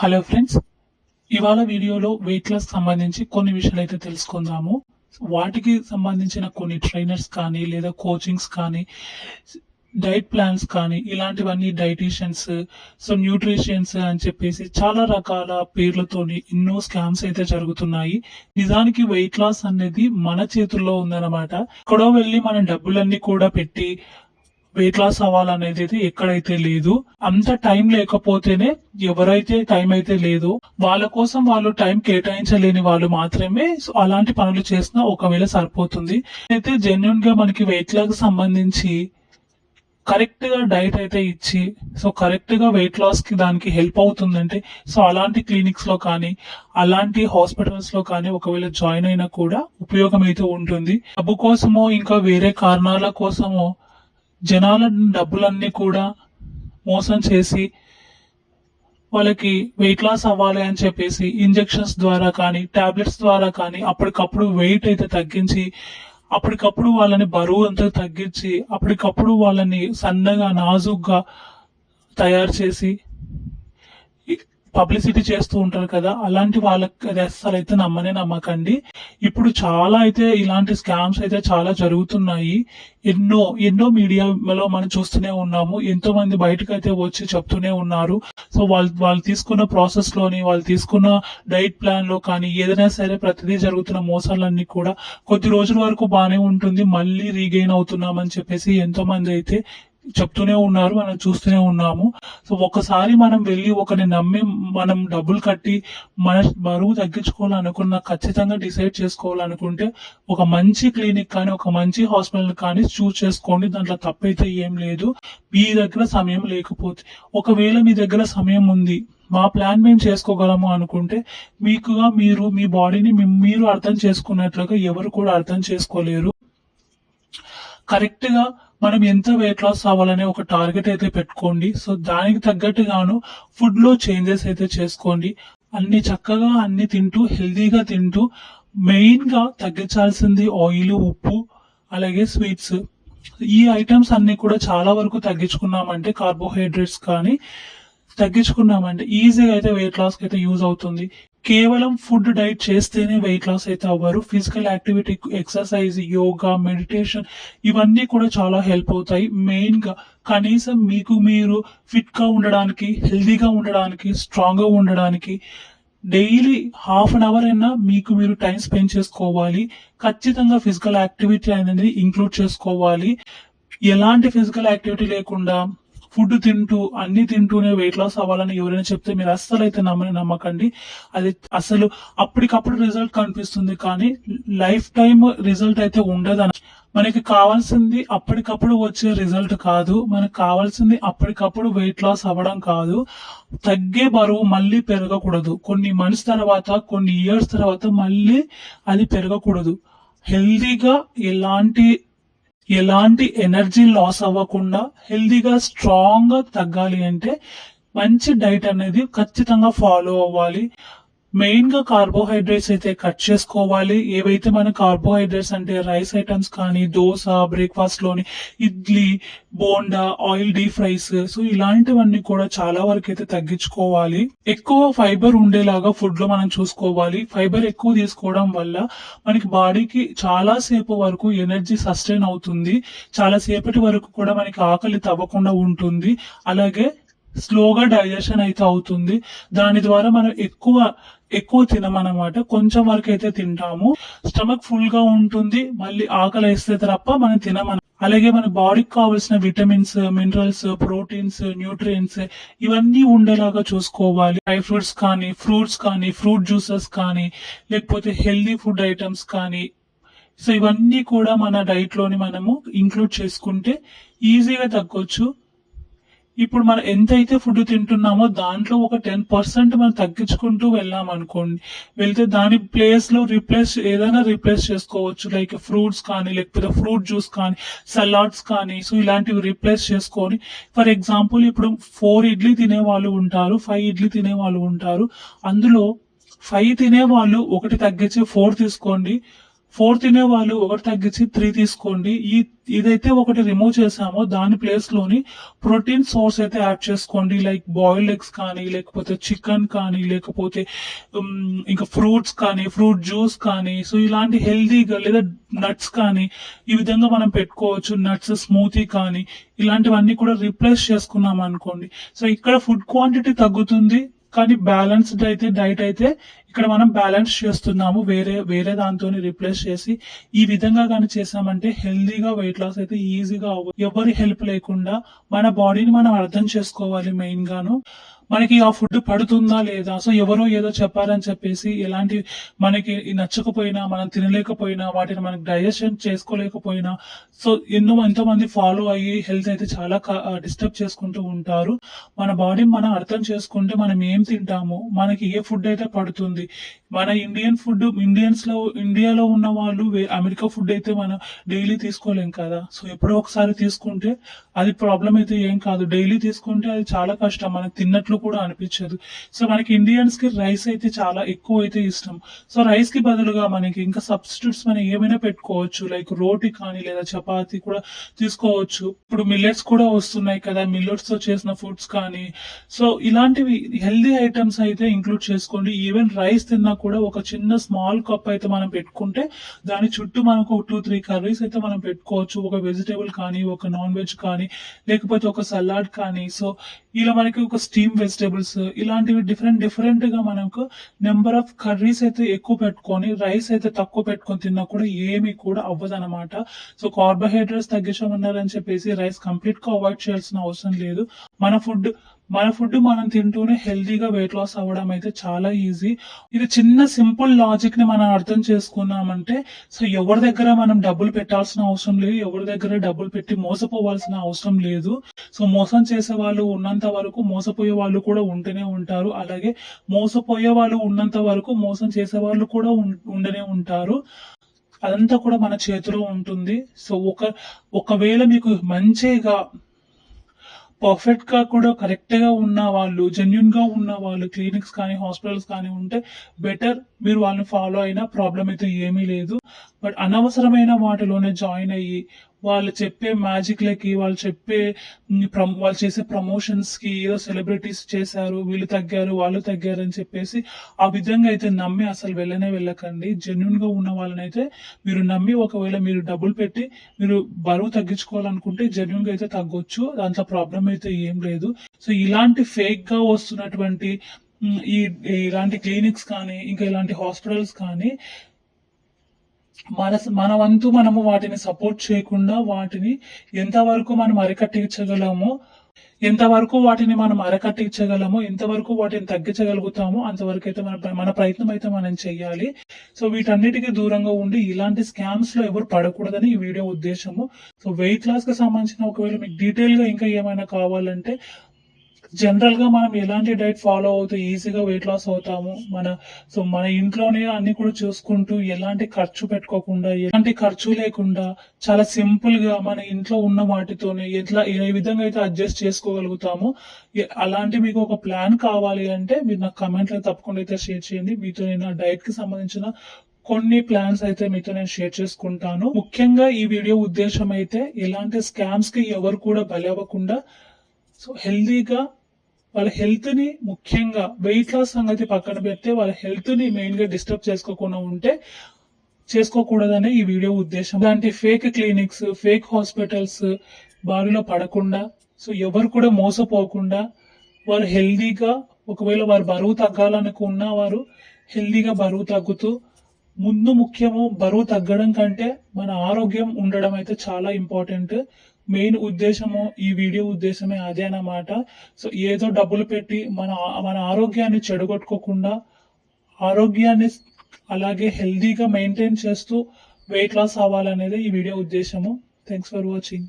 Hello friends ఇవాళ వీడియోలో wait loss సంబంధించి కొన్ని విషయాలు అయితే తెలుసుకుందాము. వాటికి సంబంధించిన కొన్ని ట్రైనర్స్ కానీ లేదా కోచింగ్స్ కానీ డైట్ ప్లాన్స్ కానీ ఇలాంటివన్నీ డైటీషియన్స్ సో న్యూట్రిషియన్స్ అని చెప్పేసి చాలా రకాల పేర్లతోని ఎన్నో స్కామ్స్ అయితే జరుగుతున్నాయి. నిజానికి వెయిట్ లాస్ అనేది మన చేతుల్లో ఉందన్నమాట. ఎక్కడో వెళ్ళి మనం డబ్బులన్నీ కూడా పెట్టి వెయిట్ లాస్ అవ్వాలనేది అయితే ఎక్కడైతే లేదు అంత టైం లేకపోతేనే ఎవరైతే టైం అయితే లేదు వాళ్ళ కోసం వాళ్ళు టైం కేటాయించలేని వాళ్ళు మాత్రమే సో అలాంటి పనులు చేసినా ఒకవేళ సరిపోతుంది. అయితే జెన్యున్గా మనకి వెయిట్ లాస్ సంబంధించి కరెక్ట్గా డైట్ అయితే ఇచ్చి సో కరెక్ట్గా వెయిట్ లాస్కి దానికి హెల్ప్ అవుతుందంటే సో అలాంటి క్లినిక్స్లో కానీ అలాంటి హాస్పిటల్స్లో కానీ ఒకవేళ జాయిన్ అయినా కూడా ఉపయోగం అయితే ఉంటుంది. డబ్బు కోసమో ఇంకా వేరే కారణాల కోసమో జనాల డబ్బులన్నీ కూడా మోసం చేసి వాళ్ళకి వెయిట్ లాస్ అవ్వాలి అని చెప్పేసి ఇంజెక్షన్స్ ద్వారా కానీ టాబ్లెట్స్ ద్వారా కానీ అప్పటికప్పుడు వెయిట్ అయితే తగ్గించి అప్పటికప్పుడు వాళ్ళని బరువు అంతా తగ్గించి అప్పటికప్పుడు వాళ్ళని సన్నగా నాజుగ్గా తయారు చేసి పబ్లిసిటీ చేస్తూ ఉంటారు కదా అలాంటి వాళ్ళకి అది అస్సలు అయితే నమ్మనే నమ్మకండి. ఇప్పుడు చాలా అయితే ఇలాంటి స్కామ్స్ అయితే చాలా జరుగుతున్నాయి. ఎన్నో ఎన్నో మీడియాలో మనం చూస్తూనే ఉన్నాము. ఎంతో మంది బయటకు అయితే వచ్చి చెప్తూనే ఉన్నారు. సో వాళ్ళు వాళ్ళు తీసుకున్న ప్రాసెస్లోని వాళ్ళు తీసుకున్న డైట్ ప్లాన్లో కానీ ఏదైనా సరే ప్రతిదీ జరుగుతున్న మోసాలన్నీ కూడా కొద్ది రోజుల వరకు బాగానే ఉంటుంది. మళ్ళీ రీగెయిన్ అవుతున్నామని చెప్పేసి ఎంతో మంది అయితే చెప్తూనే ఉన్నారు మనం చూస్తూనే ఉన్నాము. సో ఒకసారి మనం వెళ్ళి ఒకరిని నమ్మి మనం డబ్బులు కట్టి మన బరువు తగ్గించుకోవాలనుకున్న ఖచ్చితంగా డిసైడ్ చేసుకోవాలనుకుంటే ఒక మంచి క్లినిక్ కానీ ఒక మంచి హాస్పిటల్ కానీ చూస్ చేసుకోండి. దాంట్లో తప్పైతే ఏం లేదు. మీ దగ్గర సమయం లేకపోతే. ఒకవేళ మీ దగ్గర సమయం ఉంది మా ప్లాన్ మేము చేసుకోగలము అనుకుంటే మీకుగా మీరు మీ బాడీని మీరు అర్థం చేసుకున్నట్లుగా ఎవరు కూడా అర్థం చేసుకోలేరు. కరెక్ట్గా మనం ఎంత వెయిట్ లాస్ అవ్వాలనే ఒక టార్గెట్ అయితే పెట్టుకోండి. సో దానికి తగ్గట్టుగాను ఫుడ్లో చేంజెస్ అయితే చేసుకోండి. అన్ని చక్కగా అన్ని తింటూ హెల్దీగా తింటూ మెయిన్గా తగ్గించాల్సింది ఆయిల్ ఉప్పు అలాగే స్వీట్స్ ఈ ఐటమ్స్ అన్ని కూడా చాలా వరకు తగ్గించుకున్నామంటే కార్బోహైడ్రేట్స్ కానీ తగ్గించుకున్నామంటే ఈజీగా అయితే వెయిట్ లాస్కి అయితే యూజ్ అవుతుంది. కేవలం ఫుడ్ డైట్ చేస్తేనే వెయిట్ లాస్ అయితే అవ్వరు. Physical activity exercise yoga meditation ఇవన్నీ కూడా చాలా హెల్ప్ అవుతాయి. మెయిన్గా కనీసం మీకు మీరు ఫిట్గా ఉండడానికి హెల్దీగా ఉండడానికి స్ట్రాంగ్గా ఉండడానికి డైలీ హాఫ్ అన్ అవర్ అయినా మీకు మీరు టైం స్పెండ్ చేసుకోవాలి. ఖచ్చితంగా ఫిజికల్ యాక్టివిటీ అనేది ఇంక్లూడ్ చేసుకోవాలి. ఎలాంటి ఫిజికల్ యాక్టివిటీ లేకుండా ఫుడ్ తింటూ అన్ని తింటూనే వెయిట్ లాస్ అవ్వాలని ఎవరైనా చెప్తే మీరు అస్సలు అయితే నమ్మని నమ్మకండి. అది అసలు అప్పటికప్పుడు రిజల్ట్ కనిపిస్తుంది కానీ లైఫ్ టైం రిజల్ట్ అయితే ఉండదు మనకి కావాల్సింది అప్పటికప్పుడు వచ్చే రిజల్ట్ కాదు. మనకు కావాల్సింది అప్పటికప్పుడు వెయిట్ లాస్ అవ్వడం కాదు. తగ్గే బరువు మళ్ళీ పెరగకూడదు. కొన్ని మంత్స్ తర్వాత కొన్ని ఇయర్స్ తర్వాత మళ్ళీ అది పెరగకూడదు. హెల్దీగా ఎలాంటి ఎలాంటి ఎనర్జీ లాస్ అవ్వకుండా హెల్దీగా స్ట్రాంగ్గా తగ్గాలి అంటే మంచి డైట్ అనేది ఖచ్చితంగా ఫాలో అవ్వాలి. మెయిన్గా కార్బోహైడ్రేట్స్ అయితే కట్ చేసుకోవాలి. ఏవైతే మన కార్బోహైడ్రేట్స్ అంటే రైస్ ఐటమ్స్ కానీ dosa బ్రేక్ఫాస్ట్లోని idli bonda oil deep fries so ఇలాంటివన్నీ కూడా చాలా వరకు అయితే తగ్గించుకోవాలి. ఎక్కువ ఫైబర్ ఉండేలాగా ఫుడ్లో మనం చూసుకోవాలి. ఫైబర్ ఎక్కువ తీసుకోవడం వల్ల మనకి బాడీకి చాలా సేపు వరకు ఎనర్జీ సస్టైన్ అవుతుంది. చాలా సేపటి వరకు కూడా మనకి ఆకలి తవ్వకుండా ఉంటుంది. అలాగే స్లోగా డైజెషన్ అయితే అవుతుంది. దాని ద్వారా మనం ఎక్కువ ఎక్కువ తినమన్నమాట. కొంచెం వరకు అయితే తింటాము. స్టమక్ ఫుల్గా ఉంటుంది. మళ్ళీ ఆకలి వేస్తే తప్ప మనం తినమన అలాగే మన బాడీకి కావాల్సిన విటమిన్స్ మినరల్స్ ప్రోటీన్స్ న్యూట్రియంట్స్ ఇవన్నీ ఉండేలాగా చూసుకోవాలి. డ్రై ఫ్రూట్స్ కానీ ఫ్రూట్స్ కానీ ఫ్రూట్ జ్యూసెస్ కానీ లేకపోతే హెల్దీ ఫుడ్ ఐటమ్స్ కానీ. సో ఇవన్నీ కూడా మన డైట్లోని మనము ఇంక్లూడ్ చేసుకుంటే ఈజీగా తగ్గొచ్చు. ఇప్పుడు మనం ఎంతైతే ఫుడ్ తింటున్నామో దాంట్లో ఒక టెన్ పర్సెంట్ మనం తగ్గించుకుంటూ వెళ్ళాం అనుకోండి వెళ్తే దాని ప్లేస్లో రీప్లేస్ ఏదైనా రీప్లేస్ చేసుకోవచ్చు. లైక్ ఫ్రూట్స్ కానీ లేకపోతే ఫ్రూట్ జ్యూస్ కానీ సలాడ్స్ కానీ సో ఇలాంటివి రీప్లేస్ చేసుకొని ఫర్ ఎగ్జాంపుల్ ఇప్పుడు ఫోర్ ఇడ్లీ తినే వాళ్ళు ఉంటారు ఫైవ్ ఇడ్లీ తినే వాళ్ళు ఉంటారు. అందులో ఫైవ్ తినే వాళ్ళు ఒకటి తగ్గించి ఫోర్ తీసుకోండి. ఫోర్ తినే వాళ్ళు ఒకటి తగ్గించి త్రీ తీసుకోండి. ఈ ఇదైతే ఒకటి రిమూవ్ చేసామో దాని ప్లేస్లోని ప్రోటీన్ సోర్స్ అయితే యాడ్ చేసుకోండి. లైక్ బాయిల్డ్ ఎగ్స్ కానీ లేకపోతే చికెన్ కానీ లేకపోతే ఇంకా ఫ్రూట్స్ కానీ ఫ్రూట్ జ్యూస్ కానీ సో ఇలాంటి హెల్దీగా లేదా నట్స్ కానీ ఈ విధంగా మనం పెట్టుకోవచ్చు. నట్స్ స్మూతీ కానీ ఇలాంటివన్నీ కూడా రీప్లేస్ చేసుకున్నాం అనుకోండి సో ఇక్కడ ఫుడ్ క్వాంటిటీ తగ్గుతుంది. కానీ బ్యాలెన్స్డ్ అయితే డైట్ అయితే ఇక్కడ మనం బ్యాలెన్స్ చేస్తున్నాము. వేరే వేరే దాంతో రీప్లేస్ చేసి ఈ విధంగా కానీ చేసామంటే హెల్దీగా వెయిట్ లాస్ అయితే ఈజీగా అవ్వ ఎవరి హెల్ప్ లేకుండా మన బాడీని మనం అర్థం చేసుకోవాలి మెయిన్ గాను. మనకి ఆ ఫుడ్ పడుతుందా లేదా? సో ఎవరో ఏదో చెప్పారని చెప్పేసి ఎలాంటి మనకి నచ్చకపోయినా మనం తినలేకపోయినా వాటిని మనకి డైజెషన్ చేసుకోలేకపోయినా సో ఎన్నో ఎంతో మంది ఫాలో అయ్యి హెల్త్ అయితే చాలా డిస్టర్బ్ చేసుకుంటూ ఉంటారు. మన బాడీ మనం అర్థం చేసుకుంటే మనం ఏం తింటాము మనకి ఏ ఫుడ్ అయితే పడుతుంది మన ఇండియన్ ఫుడ్ ఇండియన్స్లో ఇండియాలో ఉన్న వాళ్ళు వే- అమెరికా ఫుడ్ అయితే మనం డైలీ తీసుకోలేం కదా. సో ఎప్పుడో ఒకసారి తీసుకుంటే అది ప్రాబ్లం అయితే ఏం కాదు. డైలీ తీసుకుంటే అది చాలా కష్టం. మనకి తిన్నట్లు కూడా అనిపించదు. సో మనకి ఇండియన్స్కి రైస్ అయితే చాలా ఎక్కువ అయితే ఇష్టం. సో రైస్కి బదులుగా మనకి ఇంకా సబ్స్టిట్యూట్స్ మనం ఏమైనా పెట్టుకోవచ్చు. లైక్ రోటీ కానీ లేదా చపాతి కూడా తీసుకోవచ్చు. ఇప్పుడు మిల్లెట్స్ కూడా వస్తున్నాయి కదా. మిల్లెట్స్తో చేసిన ఫుడ్స్ కానీ. సో ఇలాంటివి హెల్దీ ఐటమ్స్ అయితే ఇంక్లూడ్ చేసుకోండి. ఈవెన్ రైస్ తిన్నా కూడా ఒక చిన్న స్మాల్ కప్ అయితే మనం పెట్టుకుంటే దాని చుట్టూ మనకు టూ త్రీ కర్రీస్ అయితే మనం పెట్టుకోవచ్చు. ఒక వెజిటేబుల్ కానీ ఒక నాన్ వెజ్ కానీ లేకపోతే ఒక సలాడ్ కానీ. సో ఇలా మనకి ఒక స్టీమ్ వెజిటేబుల్స్ ఇలాంటివి డిఫరెంట్ డిఫరెంట్గా మనకు నెంబర్ ఆఫ్ కర్రీస్ అయితే ఎక్కువ పెట్టుకొని రైస్ అయితే తక్కువ పెట్టుకొని తిన్నా కూడా ఏమీ కూడా అవ్వదు అనమాట సో కార్బోహైడ్రేట్స్ తగ్గించమన్నారని చెప్పేసి రైస్ కంప్లీట్గా అవాయిడ్ చేయాల్సిన అవసరం లేదు. మన ఫుడ్ మన ఫుడ్ మనం తింటూనే హెల్తీగా వెయిట్ లాస్ అవ్వడం అయితే చాలా ఈజీ ఇది చిన్న సింపుల్ లాజిక్ని మనం అర్థం చేసుకున్నామంటే సో ఎవరి దగ్గర మనం డబ్బులు పెట్టాల్సిన అవసరం లేదు ఎవరి దగ్గర డబ్బులు పెట్టి మోసపోవాల్సిన అవసరం లేదు. సో మోసం చేసే వాళ్ళు ఉన్నంత వరకు మోసపోయే వాళ్ళు కూడా ఉంటూనే ఉంటారు. అలాగే మోసపోయే వాళ్ళు ఉన్నంత వరకు మోసం చేసే వాళ్ళు కూడా ఉండనే ఉంటారు. అదంతా కూడా మన చేతిలో ఉంటుంది. సో ఒక ఒకవేళ మీకు మంచిగా పర్ఫెక్ట్గా కూడా కరెక్ట్గా ఉన్న వాళ్ళు జెన్యున్గా ఉన్న వాళ్ళు క్లినిక్స్ కానీ హాస్పిటల్స్ కానీ ఉంటే బెటర్ మీరు వాళ్ళని ఫాలో అయినా ప్రాబ్లం అయితే ఏమీ లేదు. బట్ అనవసరమైన వాటిలోనే జాయిన్ అయ్యి వాళ్ళు చెప్పే మ్యాజిక్లకి వాళ్ళు చెప్పే వాళ్ళు చేసే ప్రమోషన్స్కి ఏదో సెలబ్రిటీస్ చేశారు వీళ్ళు తగ్గారు వాళ్ళు తగ్గారు అని చెప్పేసి ఆ విధంగా అయితే నమ్మి అసలు వెళ్ళనే వెళ్ళకండి. జెన్యున్గా ఉన్న వాళ్ళని అయితే మీరు నమ్మి ఒకవేళ మీరు డబ్బులు పెట్టి మీరు బరువు తగ్గించుకోవాలనుకుంటే జెన్యున్గా అయితే తగ్గొచ్చు. దాంట్లో ప్రాబ్లం అయితే ఏం లేదు. సో ఇలాంటి ఫేక్గా వస్తున్నటువంటి ఈ ఇలాంటి క్లినిక్స్ కానీ ఇంకా ఇలాంటి హాస్పిటల్స్ కానీ మన మన వంతు మనము వాటిని సపోర్ట్ చేయకుండా వాటిని ఎంతవరకు మనం అరికట్టించగలమో ఎంతవరకు వాటిని మనం అరకట్టించగలమో ఎంతవరకు వాటిని తగ్గించగలుగుతామో అంతవరకు అయితే మన మన ప్రయత్నం అయితే మనం చెయ్యాలి. సో వీటన్నిటికీ దూరంగా ఉండి ఇలాంటి స్కామ్స్లో ఎవరు పడకూడదని ఈ వీడియో ఉద్దేశము. సో వెయిట్ లాస్కి సంబంధించిన ఒకవేళ మీకు డీటెయిల్గా ఇంకా ఏమైనా కావాలంటే జనరల్గా మనం ఎలాంటి డైట్ ఫాలో అవుతూ ఈజీగా వెయిట్ లాస్ అవుతాము? మన సో మన ఇంట్లోనే అన్ని కూడా చూసుకుంటూ ఎలాంటి ఖర్చు పెట్టుకోకుండా ఎలాంటి ఖర్చు లేకుండా చాలా సింపుల్గా మన ఇంట్లో ఉన్న వాటితోనే ఎట్లా ఏ విధంగా అయితే అడ్జస్ట్ చేసుకోగలుగుతామో అలాంటి మీకు ఒక ప్లాన్ కావాలి అంటే మీరు నాకు కమెంట్లో తప్పకుండా అయితే షేర్ చేయండి. మీతో నేను డైట్కి సంబంధించిన కొన్ని ప్లాన్స్ అయితే మీతో నేను షేర్ చేసుకుంటాను. ముఖ్యంగా ఈ వీడియో ఉద్దేశం అయితే ఎలాంటి స్కామ్స్కి ఎవరు కూడా బలవ్వకుండా అవ్వకుండా సో హెల్దీగా వాళ్ళ హెల్త్ని ముఖ్యంగా వెయిట్ లాస్ సంగతి పక్కన పెడితే వాళ్ళ హెల్త్ని మెయిన్గా డిస్టర్బ్ చేసుకోకుండా ఉంటే చేసుకోకూడదనే ఈ వీడియో ఉద్దేశం. ఇలాంటి ఫేక్ క్లినిక్స్ ఫేక్ హాస్పిటల్స్ బారిలో పడకుండా సో ఎవరు కూడా మోసపోకుండా వారు హెల్దీగా ఒకవేళ వారు బరువు తగ్గాలనుకున్న వారు హెల్దీగా బరువు తగ్గుతూ ముందు ముఖ్యము బరువు తగ్గడం కంటే మన ఆరోగ్యం ఉండడం అయితే చాలా ఇంపార్టెంట్. మెయిన్ ఉద్దేశము ఈ వీడియో ఉద్దేశమే అదే అన్నమాట. సో ఏదో డబ్బులు పెట్టి మన మన ఆరోగ్యాన్ని చెడగొట్టుకోకుండా ఆరోగ్యాన్ని అలాగే హెల్దీగా మెయింటైన్ చేస్తూ వెయిట్ లాస్ అవ్వాలనేది ఈ వీడియో ఉద్దేశము. Thanks for watching